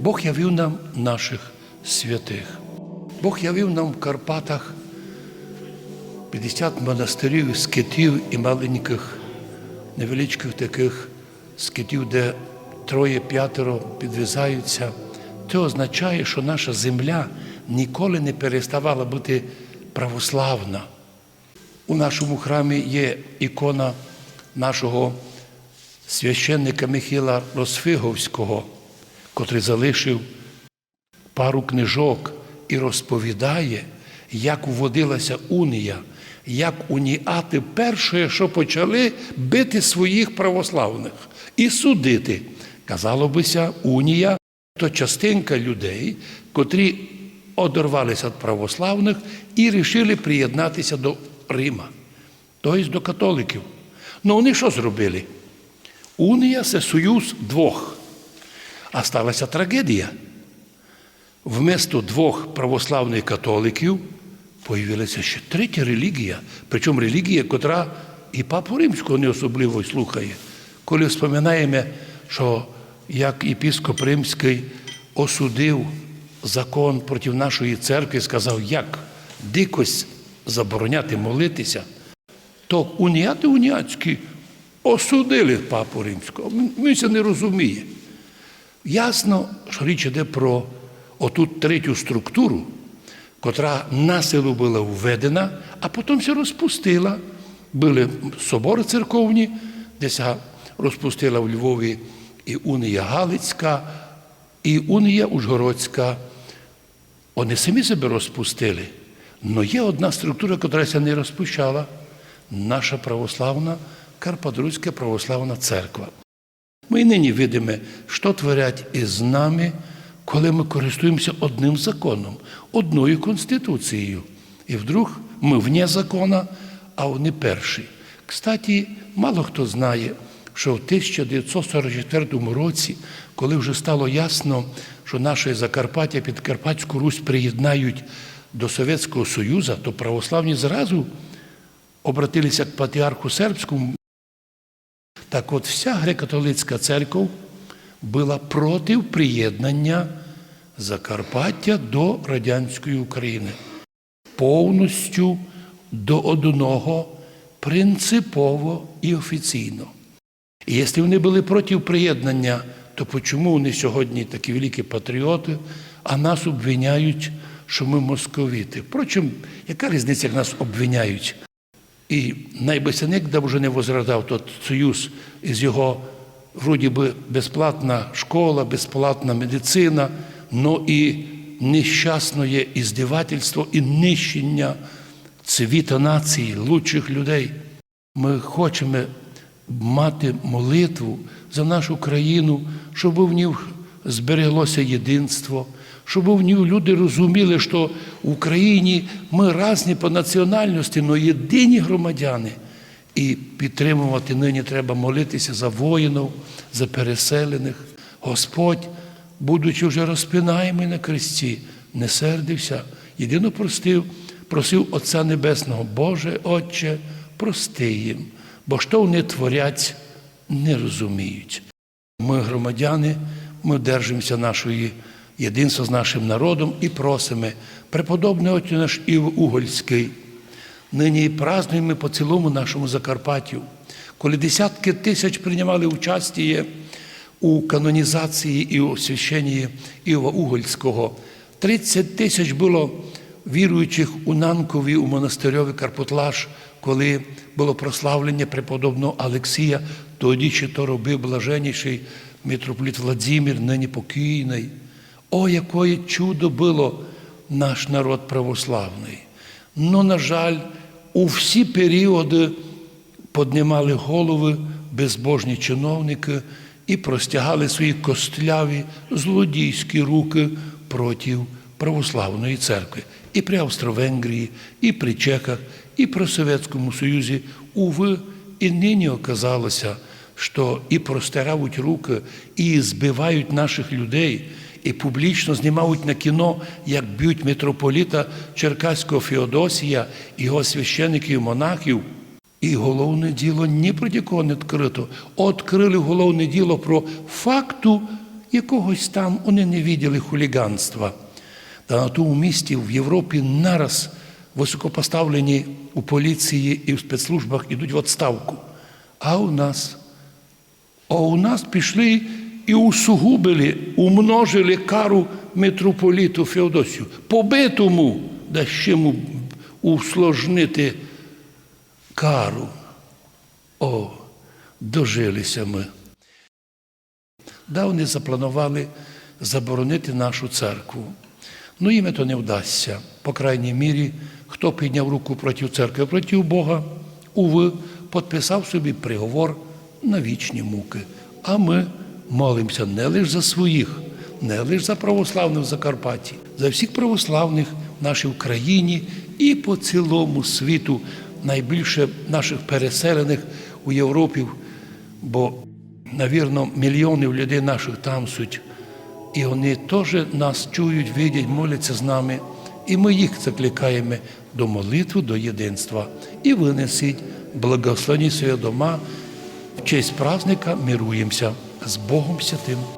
Бог явив нам наших святих. Бог явив нам в Карпатах 50 монастирів, скитів і маленьких, невеличких таких скитів, де троє-п'ятеро підв'язаються. Це означає, що наша земля ніколи не переставала бути православна. У нашому храмі є ікона нашого священника Михайла Росфиговського, котрий залишив пару книжок і розповідає, як вводилася унія, як уніати перше, що почали бити своїх православних і судити. Казало бися, унія то частинка людей, котрі одорвалися від православних і рішили приєднатися до Рима, тобто до католиків. Ну вони що зробили? Унія це союз двох. А сталася трагедія. Вместо двох православних католиків появилася ще третя релігія, причому релігія, котра і папу римського не особливо слухає. Коли вспоминаємо, що як єпіскоп Римський осудив закон проти нашої церкви, сказав, як дикось забороняти молитися, то уніяти уніатські осудили папу римського. Ми це не розуміє. Ясно, що річ йде про оту третю структуру, котра насилу була введена, а потім все розпустила. Були собори церковні, десь розпустила в Львові і Унія Галицька, і Унія Ужгородська. Вони самі себе розпустили. Але є одна структура, яка не розпущала наша православна Карпадруська православна церква. Ми й нині видимо, що творять із нами, коли ми користуємося одним законом, одною конституцією. І вдруг ми вне закона, а вони перші. Кстати, мало хто знає, що в 1944 році, коли вже стало ясно, що наше Закарпаття під Карпатську Русь приєднають до Совєтського Союзу, то православні зразу обратилися к патріарху сербському. Так от вся греко-католицька церква була проти приєднання Закарпаття до радянської України. Повністю до одного принципово і офіційно. І якщо вони були проти приєднання, то чому вони сьогодні такі великі патріоти, а нас обвиняють, що ми московіти? Впрочем, яка різниця, як нас обвиняють? І найбесяник, де вже не возрадав тот союз із його, вроді би, безплатна школа, безплатна медицина, но і нещасне іздивательство і нищення цвіта нації, лучших людей. Ми хочемо мати молитву за нашу країну, щоб в ній збереглося єдинство, щоб люди розуміли, що в Україні ми різні по національності, але єдині громадяни. І підтримувати нині треба молитися за воїнів, за переселених. Господь, будучи вже розпинаємий на кресті, не сердився, єдино простив, просив Отця Небесного, Боже Отче, прости їм, бо що вони творять, не розуміють. Ми, громадяни, ми держимося нашої єдинства з нашим народом і просимо, преподобний отче наш Ів Угольський, нині празднуємо по цілому нашому Закарпаттю, коли десятки тисяч приймали участі у канонізації і у священні Іова Угольського. 30 тисяч було віруючих у Нанкові, у монастирьові Карпотлаш, коли було прославлення преподобного Олексія, тоді чи то робив блаженніший митрополіт Владимир, нині покійний. О, якое чудо було наш народ православний. Ну, на жаль, у всі періоди піднімали голови безбожні чиновники і простягали свої костляві злодійські руки проти православної церкви. І при Австро-Венгрії, і при Чехах, і при Совєтському Союзі, уви, і нині оказалося, що і простирають руки, і збивають наших людей, і публічно знімають на кіно, як б'ють митрополіта Черкаського Феодосія, його священиків, монахів. І головне діло ні проти кого не відкрито. Открили головне діло про факту якогось там вони не виділи хуліганства. Та на тому місці в Європі нараз високопоставлені у поліції і в спецслужбах ідуть в відставку. А у нас а у нас пішли і усугубили, умножили кару митрополіту Феодосію. Побитому, да йому усложнити кару. О, дожилися ми. Да, вони запланували заборонити нашу церкву. Ну, їм то не вдасться. По крайній мірі, хто підняв руку проти церкви, проти Бога, уви, підписав собі приговор на вічні муки. А ми молимося не лише за своїх, не лише за православних в Закарпатті, за всіх православних в нашій Україні і по цілому світу, найбільше наших переселених у Європі, бо, навірно, мільйонів людей наших там суть. І вони теж нас чують, видять, моляться з нами. І ми їх закликаємо до молитви, до єдинства. І винесіть благословені свої дома. В честь праздника мируємося з Богом Святим.